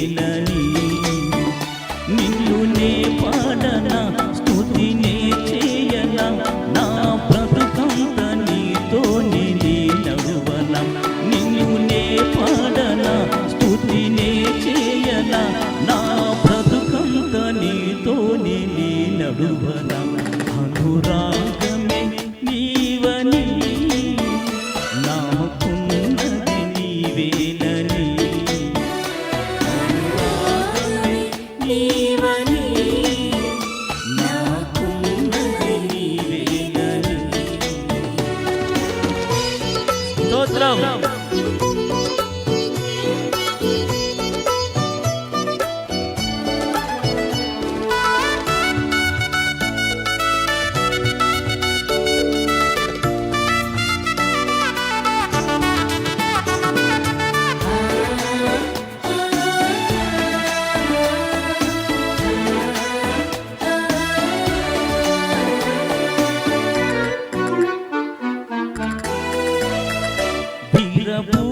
మేలని నిన్ను నే పాడనా స్థుతి నే చేయనా? నా బ్రతుకంత నీతో నీ నడువన? నిన్ను నే పాడనా స్థుతి నే చేయనా? నా బ్రతుకంత నీతో నీ నీవే. otro. otro. pura